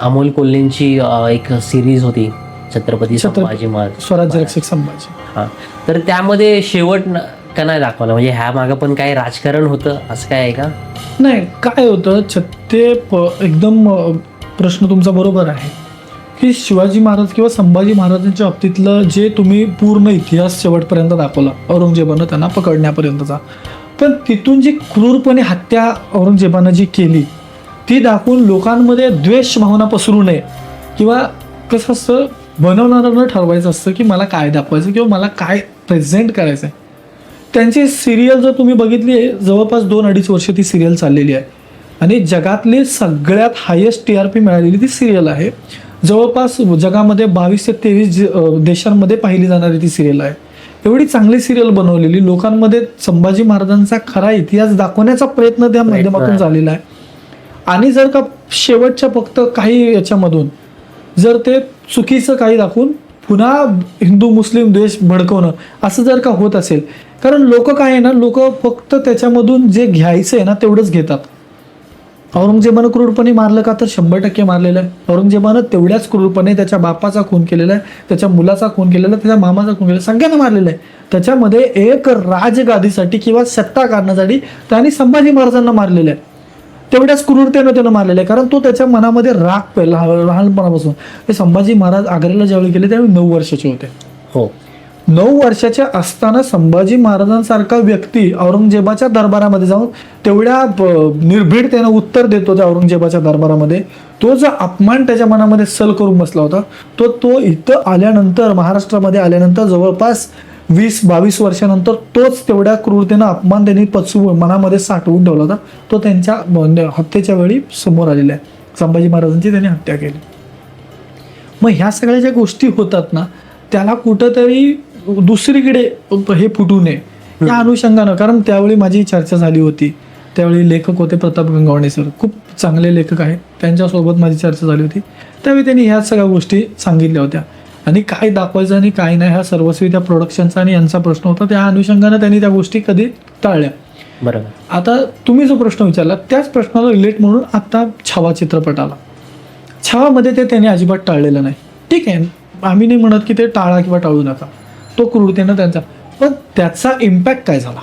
अमोल कोल्हेंची एक सिरीज होती छत्रपती संभाजी महाराज. स्वराज्य रक्षक संभाजी. हा. तर त्यामध्ये शेवट का नाही दाखवला? म्हणजे ह्या मागं पण काही राजकारण होतं असं काय आहे का? नाही काय होतं छ- ते प- एकदम प्रश्न तुमचा बरोबर आहे. की शिवाजी महाराज किंवा संभाजी महाराजांच्या बाबतीतलं जे तुम्ही पूर्ण इतिहास शेवटपर्यंत दाखवला औरंगजेबानं त्यांना पकडण्यापर्यंतचा. पण तिथून जी क्रूरपणे हत्या औरंगजेबानं जी केली ती दाखवून लोकांमध्ये द्वेष भावना पसरू नये. किंवा कसं असतं बनवणाऱ्यानं ठरवायचं असतं की मला काय दाखवायचं किंवा मला काय प्रेझेंट करायचं आहे त्यांची सिरियल जर तुम्ही बघितली आहे जवळपास दोन अडीच वर्ष ती सिरियल चाललेली आहे. आणि जगातली सगळ्यात हायेस्ट टी आर पी मिळालेली ती सिरियल आहे. जवळपास जगामध्ये बावीस ते तेवीस देशांमध्ये पाहिली जाणारी ती सिरियल आहे. एवढी चांगली सिरियल बनवलेली लोकांमध्ये संभाजी महाराजांचा खरा इतिहास दाखवण्याचा प्रयत्न त्या माध्यमातून झालेला आहे. आणि जर का शेवटच्या फक्त काही याच्यामधून जर ते चुकीचं काही दाखवून पुन्हा हिंदू मुस्लिम देश भडकवणं असं जर का होत असेल कारण लोक काय आहे ना लोक फक्त त्याच्यामधून जे घ्यायचं आहे ना तेवढंच घेतात. औरंगजेबानं क्रूरपणे मारलं का तर शंभर टक्के मारलेलं आहे. औरंगजेबानं तेवढ्याच क्रूरपणे त्याच्या बापाचा खून केलेला आहे त्याच्या मुलाचा खून केलेला आहे त्याच्या मामाचा खून केलेला सगळ्यांना मारलेलं आहे. त्याच्यामध्ये एक राजगादीसाठी किंवा सत्ता कारणासाठी त्यांनी संभाजी महाराजांना मारलेलं आहे. तेवढ्याच क्रूरतेनं त्यानं मारलेलं आहे. कारण तो त्याच्या मनामध्ये राग पहिला लहानपणापासून. हे संभाजी महाराज आग्र्याला ज्यावेळी गेले त्यावेळी नऊ वर्षाचे होते. हो. नऊ वर्षाच्या असताना संभाजी महाराजांसारखा व्यक्ती औरंगजेबाच्या दरबारामध्ये जाऊन तेवढ्या निर्भीड त्यानं उत्तर देतो त्या औरंगजेबाच्या दरबारामध्ये. तो जो अपमान त्याच्या मनामध्ये सल करून बसला होता तो तो इथं आल्यानंतर महाराष्ट्रामध्ये आल्यानंतर जवळपास वीस बावीस वर्षानंतर तोच तेवढ्या क्रूरतेनं अपमान त्यांनी पचवून मनामध्ये साठवून ठेवला होता. तो त्यांच्या ब- हत्येच्या वेळी समोर आलेला आहे. संभाजी महाराजांची त्यांनी हत्या केली. मग ह्या सगळ्या ज्या गोष्टी होतात ना त्याला कुठंतरी दुसरीकडे हे फुटू नये. या अनुषंगानं कारण त्यावेळी माझी चर्चा झाली होती. त्यावेळी लेखक होते प्रताप गंगावणे सर. खूप चांगले लेखक आहेत. त्यांच्यासोबत माझी चर्चा झाली होती. त्यावेळी त्यांनी ह्या सगळ्या गोष्टी सांगितल्या होत्या. आणि काय दाखवायचं आणि काय नाही हा सर्वस्वी त्या प्रोडक्शनचा आणि यांचा प्रश्न होता. त्या अनुषंगानं त्यांनी त्या गोष्टी कधी टाळल्या. बरोबर. आता तुम्ही जो प्रश्न विचारला त्याच प्रश्नाला रिलेट म्हणून आता छावा चित्रपट आला. छावामध्ये ते त्यांनी अजिबात टाळलेलं नाही. ठीक आहे आम्ही नाही म्हणत की ते टाळा किंवा टाळू नका. तो क्रूरतेनं त्यांचा. पण त्याचा इम्पॅक्ट काय झाला?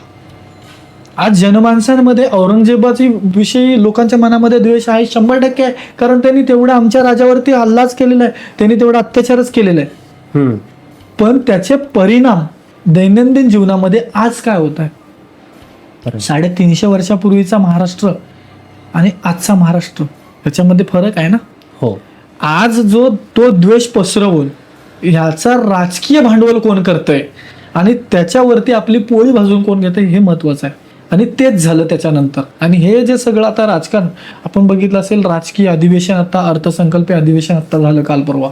आज जनमानसांमध्ये औरंगजेबाची विषयी लोकांच्या मनामध्ये द्वेष आहे शंभर टक्के आहे. कारण त्यांनी तेवढा आमच्या राजावरती हल्लाच केलेला आहे. त्यांनी तेवढा अत्याचारच केलेला आहे. पण त्याचे परिणाम दैनंदिन जीवनामध्ये आज काय होत आहे. साडेतीनशे वर्षापूर्वीचा महाराष्ट्र आणि आजचा महाराष्ट्र याच्यामध्ये फरक आहे ना? हो. आज जो तो द्वेष पसरवून ह्याचा राजकीय भांडवल कोण करतंय? आणि त्याच्यावरती आपली पोळी भाजून कोण घेतंय हे महत्वाचं आहे. आणि तेच झालं त्याच्यानंतर. आणि हे जे सगळं आता राजकारण आपण बघितलं असेल राजकीय अधिवेशन आता अर्थसंकल्पीय अधिवेशन आता झालं काल परवा.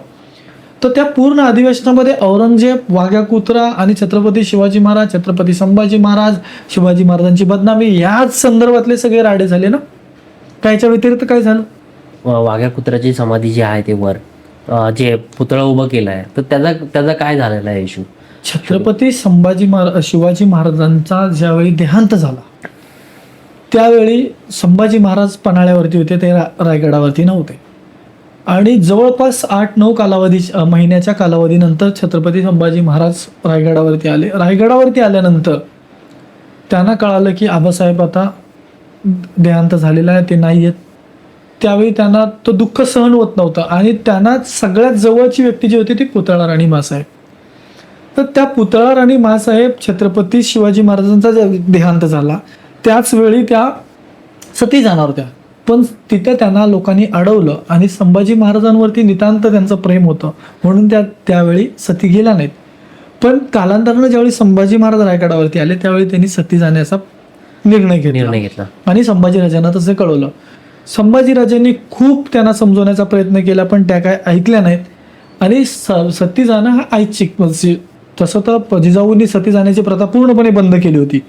तर त्या पूर्ण अधिवेशनामध्ये औरंगजेब वाघ्या कुत्रा आणि छत्रपती शिवाजी महाराज छत्रपती संभाजी महाराज शिवाजी महाराजांची बदनामी याच संदर्भातले सगळे राडे झाले ना? कायच्या व्यतिरिक्त काय झालं? वाघ्या कुत्र्याची समाधी जी आहे ते वर जे पुतळा उभं केलं आहे तर त्याचा त्याचा काय झालेला आहे इशू छत्रपती संभाजी महाराज शिवाजी महाराजांचा ज्यावेळी देहांत झाला त्यावेळी संभाजी महाराज पन्हाळ्यावरती होते ते रा- रायगडावरती नव्हते. आणि जवळपास आठ नऊ कालावधी महिन्याच्या कालावधीनंतर छत्रपती संभाजी महाराज रायगडावरती आले. रायगडावरती आल्यानंतर त्यांना कळालं की आबासाहेब आता देहांत झालेला आहे ते नाही आहेत. त्यावेळी त्यांना तो दुःख सहन होत नव्हतं आणि त्यांना सगळ्यात जवळची व्यक्ती जी होती ती पुतळा राणी मासाहेब तर त्या पुतळा राणी मासाहेब छत्रपती शिवाजी महाराजांचा देहांत झाला त्याच वेळी त्या सती जाणार होत्या. पण तिथे त्यांना लोकांनी अडवलं आणि संभाजी महाराजांवरती नितांत त्यांचं प्रेम होतं. म्हणून त्या त्यावेळी सती गेल्या नाहीत. पण कालांतरानं ज्यावेळी संभाजी महाराज रायगडावरती आले त्यावेळी त्यांनी सती जाण्याचा निर्णय घेतला. निर्णय घेतला. आणि संभाजीराजांना तसे कळवलं. संभाजीराजांनी खूप त्यांना समजवण्याचा प्रयत्न केला पण त्या काय ऐकल्या नाहीत. आणि स- सती जाणं हा ऐच्छिक म्हणजे तसं तर जिजाऊंनी सती जाण्याची प्रथा पूर्णपणे बंद केली होती.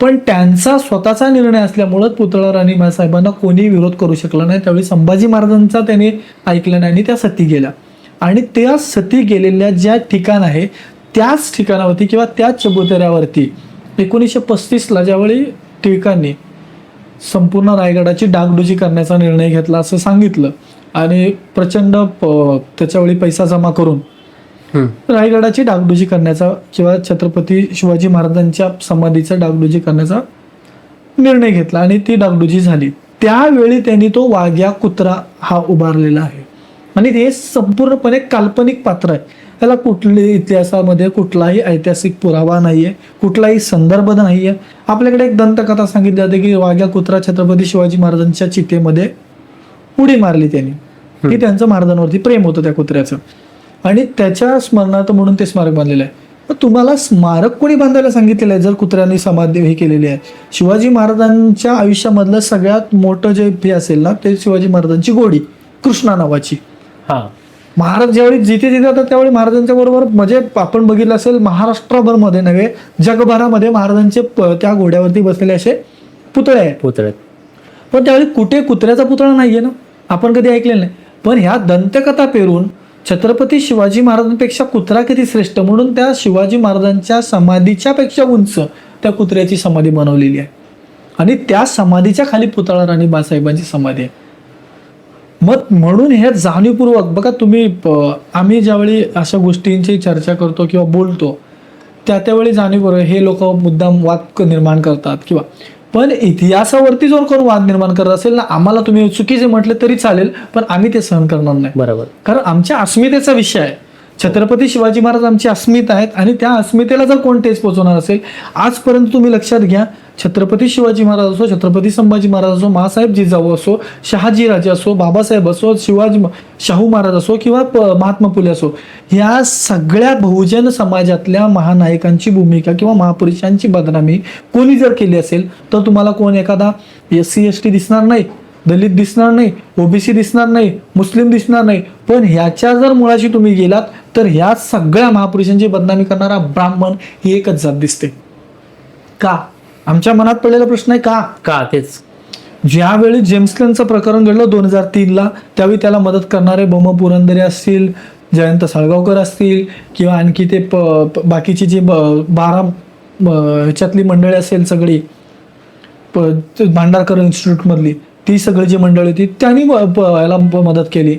पण त्यांचा स्वतःचा निर्णय असल्यामुळं पुतळा राणी साहेबांना कोणी विरोध करू शकला नाही. त्यावेळी संभाजी महाराजांचा त्याने ऐकलं नाही आणि त्या सती गेल्या. आणि त्या सती गेलेल्या ज्या ठिकाण आहे त्याच ठिकाणावरती किंवा त्याच चबुतऱ्यावरती एकोणीसशे पस्तीसला ज्यावेळी टिळकांनी संपूर्ण रायगडाची डागडुजी करण्याचा निर्णय घेतला असं सांगितलं आणि प्रचंड प- त्याच्यावेळी पैसा जमा करून रायगडाची डागडुजी करण्याचा किंवा छत्रपती शिवाजी महाराजांच्या समाधीचा डागडुजी करण्याचा निर्णय घेतला आणि ती डागडुजी झाली. त्यावेळी त्यांनी तो वाघ्या कुत्रा हा उभारलेला आहे. आणि हे संपूर्णपणे काल्पनिक पात्र आहे. त्याला कुठल्याही इतिहासामध्ये कुठलाही ऐतिहासिक पुरावा नाहीये कुठलाही संदर्भ नाहीये. आपल्याकडे एक दंतकथा सांगितली जाते की वाघ्या कुत्रा छत्रपती शिवाजी महाराजांच्या चितेमध्ये उडी मारली त्यांनी. की त्यांचं महाराजांवरती प्रेम होतं त्या कुत्र्याचं. आणि त्याच्या स्मरणार्थ म्हणून ते स्मारक बांधलेलं आहे. पण तुम्हाला स्मारक कोणी बांधायला सांगितलेलं आहे? जर कुत्र्यांनी समाधी हे केलेली आहे. शिवाजी महाराजांच्या आयुष्यामधलं सगळ्यात मोठं जे हे असेल ना ते शिवाजी महाराजांची गोडी कृष्णा नावाची. हा. महाराज ज्यावेळी जिथे जिथे जातात त्यावेळी महाराजांच्या बरोबर म्हणजे आपण बघितलं असेल महाराष्ट्रभरमध्ये नव्हे जगभरामध्ये महाराजांचे त्या घोड्यावरती बसलेले असे पुतळे आहेत. पुतळ्यात पण त्यावेळी कुठे कुत्र्याचा पुतळा नाहीये ना? आपण कधी ऐकलेलं नाही. पण ह्या दंतकथा पेरून छत्रपती शिवाजी महाराजांपेक्षा कुत्रा किती श्रेष्ठ? म्हणून त्या शिवाजी महाराजांच्या समाधीच्या पेक्षा उंच त्या कुत्र्याची समाधी बनवलेली आहे. आणि त्या समाधीच्या खाली पुतळा राणी बासाहेबांची समाधी आहे. मग म्हणून हे जाणीवपूर्वक बघा तुम्ही आम्ही ज्यावेळी अशा गोष्टींची चर्चा करतो किंवा बोलतो त्या त्यावेळी जाणीवपूर्वक हे लोक मुद्दाम वाद निर्माण करतात किंवा पण इतिहासावरती जर कोण वाद निर्माण करत असेल ना आम्हाला तुम्ही चुकीचे म्हटले तरी चालेल पण आम्ही ते सहन करणार नाही. बरोबर. कारण आमच्या अस्मितेचा विषय आहे. छत्रपती शिवाजी महाराज आमची अस्मिता आहेत आणि त्या अस्मितेला जर कोण ठेच पोहोचवणार असेल आजपर्यंत तुम्ही लक्षात घ्या छत्रपती शिवाजी महाराज असो छत्रपती संभाजी महाराज असो महासाहेब जिजाऊ असो शहाजी राजे असो बाबासाहेब असो शिवाजी म- शाहू महाराज असो किंवा प- महात्मा फुले असो ह्या सगळ्या बहुजन समाजातल्या महानायकांची भूमिका किंवा महापुरुषांची बदनामी कोणी जर केली असेल तर तुम्हाला कोण एखादा एस सी एस टी दिसणार नाही. दलित दिसणार नाही ओबीसी दिसणार नाही मुस्लिम दिसणार नाही पण ह्याच्या जर मुळाशी तुम्ही गेलात तर ह्या सगळ्या महापुरुषांची बदनामी करणारा ब्राह्मण ही एकच जात दिसते. का? आमच्या मनात पडलेला प्रश्न आहे का? का? तेच. ज्यावेळी जेम्सलनचं प्रकरण घडलं दोन हजार तीनला त्यावेळी त्याला मदत करणारे बोम पुरंदरे असतील जयंत साळगावकर असतील किंवा आणखी ते प बाकीची जी बारा ह्याच्यातली मंडळी असेल सगळी प भांडारकर इन्स्टिट्यूटमधली ती सगळी जी मंडळी होती त्यांनी ब- प- याला मदत केली.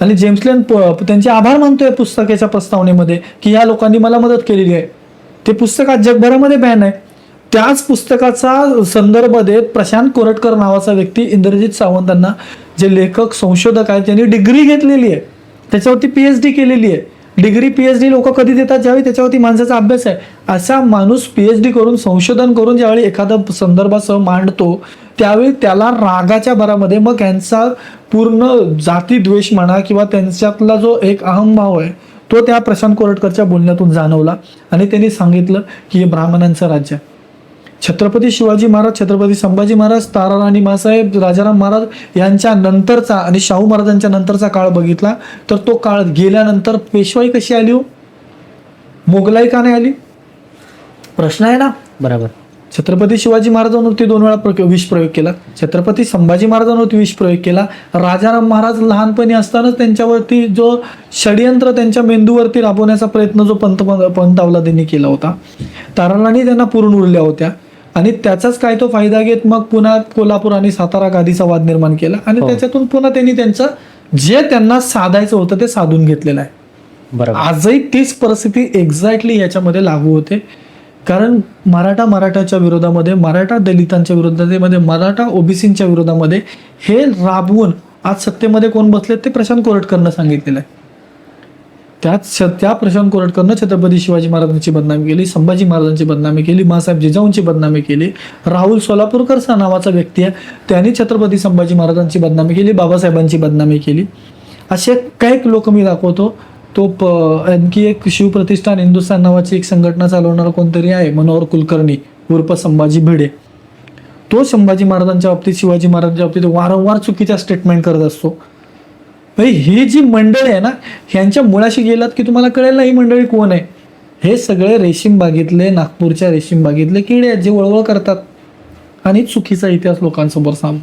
आणि जेम्सलेन प- त्यांचे आभार मानतोय पुस्तकाच्या प्रस्तावनेमध्ये की या लोकांनी मला मदत केलेली आहे. ते पुस्तक आज जगभरामध्ये बॅन आहे. त्याच पुस्तकाचा संदर्भ देत प्रशांत कोरटकर नावाचा व्यक्ती इंद्रजित सावंतांना जे लेखक संशोधक आहेत त्यांनी डिग्री घेतलेली आहे. त्याच्यावरती पी एच डी केलेली आहे. डिग्री पी एच डी लोक कधी देतात? ज्यावेळी त्याच्यावरती माणसाचा अभ्यास आहे. असा माणूस पी एच डी करून संशोधन करून ज्यावेळी एखादा संदर्भासह मांडतो त्यावेळी त्याला रागाच्या भरामध्ये मग यांचा पूर्ण जातीद्वेष म्हणा किंवा त्यांच्यातला जो एक अहमभाव आहे तो त्या प्रशांत कोरटकरच्या बोलण्यातून जाणवला. आणि त्यांनी सांगितलं की हे ब्राह्मणांचं राज्य आहे. छत्रपती शिवाजी महाराज छत्रपती संभाजी महाराज ताराराणी मासाहेब राजाराम महाराज यांच्या नंतरचा आणि शाहू महाराजांच्या नंतरचा काळ बघितला तर तो काळ गेल्यानंतर पेशवाई कशी आली हो? मोगलाई का नाही आली? प्रश्न आहे ना? बरोबर. छत्रपती शिवाजी महाराजांवरती दोन वेळा विष प्रयोग केला. छत्रपती संभाजी महाराजांवरती विष प्रयोग केला. राजाराम महाराज लहानपणी असतानाच त्यांच्यावरती जो षडयंत्र त्यांच्या मेंदूवरती राबवण्याचा प्रयत्न जो पंत पंतावला त्यांनी केला होता तारांनी त्यांना पुरून उरल्या होत्या. आणि त्याचाच काय तो फायदा घेत मग पुन्हा कोल्हापूर आणि सातारा गादीचा वाद निर्माण केला. आणि हो. त्याच्यातून पुन्हा त्यांनी त्यांचं जे त्यांना साधायचं होतं ते साधून घेतलेलं आहे. आजही तीच परिस्थिती एक्झॅक्टली याच्यामध्ये लागू होते. कारण मराठा मराठाच्या विरोधामध्ये मराठा दलितांच्या विरोधामध्ये मराठा ओबीसींच्या विरोधामध्ये हे राबवून आज सत्तेमध्ये कोण बसले ते प्रशांत कोरटकरनं सांगितलेलं आहे. त्यात त्या प्रशांत कोरटकरनं छत्रपती शिवाजी महाराजांची बदनामी केली संभाजी महाराजांची बदनामी केली मासाहेब जिजाऊंची बदनामी केली राहुल सोलापूरकर सा नावाचा व्यक्ती आहे त्यांनी छत्रपती संभाजी महाराजांची बदनामी केली बाबासाहेबांची बदनामी केली. असे काही लोक मी दाखवतो. तो प आणखी एक शिवप्रतिष्ठान हिंदुस्थान नावाची एक संघटना चालवणारा कोणतरी आहे मनोहर कुलकर्णी उर्फ संभाजी भिडे. तो संभाजी महाराजांच्या बाबतीत शिवाजी महाराजांच्या बाबतीत वारंवार चुकीच्या स्टेटमेंट करत असतो. भाई ही जी मंडळी आहे ना ह्यांच्या मुळाशी गेलात की तुम्हाला कळेल ना ही मंडळी कोण आहे? हे सगळे रेशीम बागेतले नागपूरच्या रेशीम बागेतले किडे आहेत जे वळवळ करतात. आणि चुकीचा इतिहास लोकांसमोर सांग.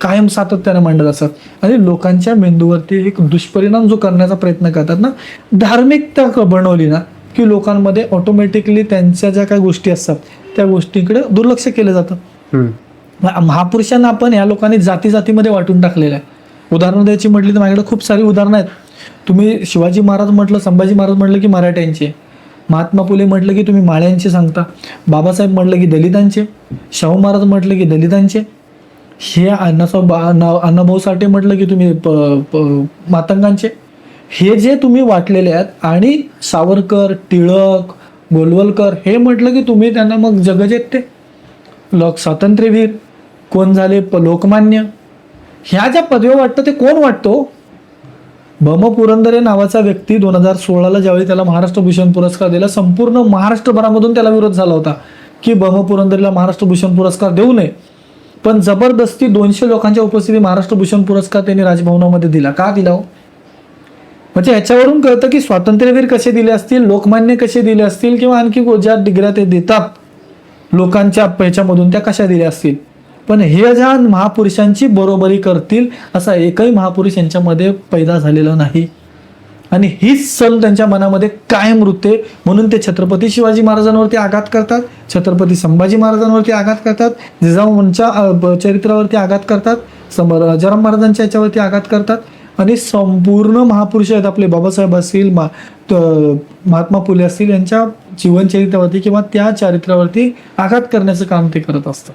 कायम सातत्याने मांडत असतात आणि लोकांच्या मेंदूवरती एक दुष्परिणाम जो करण्याचा प्रयत्न करतात ना धार्मिकता बनवली ना की लोकांमध्ये ऑटोमॅटिकली त्यांच्या ज्या काही गोष्टी असतात त्या गोष्टीकडे दुर्लक्ष केलं जातं. महापुरुषांना आपण ह्या लोकांनी जाती जातीमध्ये वाटून टाकलेलं आहे. उदाहरणं द्यायची म्हटली तर माझ्याकडे खूप सारी उदाहरणं आहेत. तुम्ही शिवाजी महाराज म्हटलं संभाजी महाराज म्हटलं की मराठ्यांचे. महात्मा फुले म्हटलं की तुम्ही माळ्यांचे सांगता. बाबासाहेब म्हटलं की दलितांचे. शाहू महाराज म्हटलं की दलितांचे. हे अण्णासाहेब बा- अण्णा- अण्णाभाऊ साठे म्हटलं की तुम्ही प, प, मातंगांचे? हे जे तुम्ही वाटलेले आहेत आणि सावरकर टिळक गोलवलकर हे म्हटलं की तुम्ही त्यांना मग जगजेते लोक स्वातंत्र्यवीर कोण झाले प- लोकमान्य? ह्या ज्या पदव्या वाटतं ते कोण वाटतो हो? भम पुरंदरे नावाचा व्यक्ती दोन हजार सोळाला ज्यावेळी त्याला महाराष्ट्र भूषण पुरस्कार दिला संपूर्ण महाराष्ट्रभरामधून त्याला विरोध झाला होता की भम पुरंदरेला महाराष्ट्र भूषण पुरस्कार देऊ नये. पण जबरदस्ती दोनशे लोकांच्या उपस्थितीत महाराष्ट्र भूषण पुरस्कार त्यांनी राजभवनामध्ये दिला. का दिला हो? म्हणजे याच्यावरून कळतं की स्वातंत्र्यवीर कसे दिले असतील लोकमान्य कसे दिले असतील किंवा आणखी ज्या डिग्र्या ते देतात लोकांच्या ह्याच्यामधून त्या कशा दिल्या असतील? पण हे ज्या महापुरुषांची बरोबरी करतील असा एकही महापुरुष यांच्यामध्ये पैदा झालेला नाही. आणि हीच सल त्यांच्या मनामध्ये कायम रुतते. म्हणून ते छत्रपती शिवाजी महाराजांवरती आघात करतात. छत्रपती संभाजी महाराजांवरती आघात करतात. जिजाऊंच्या चरित्रावरती आघात करतात. सम राजाराम महाराजांच्या याच्यावरती आघात करतात. आणि संपूर्ण महापुरुष आहेत आपले. बाबासाहेब असतील मा त- महात्मा फुले असतील यांच्या जीवनचरित्रावरती किंवा त्या चारित्र्यावरती आघात करण्याचं काम ते करत असतात.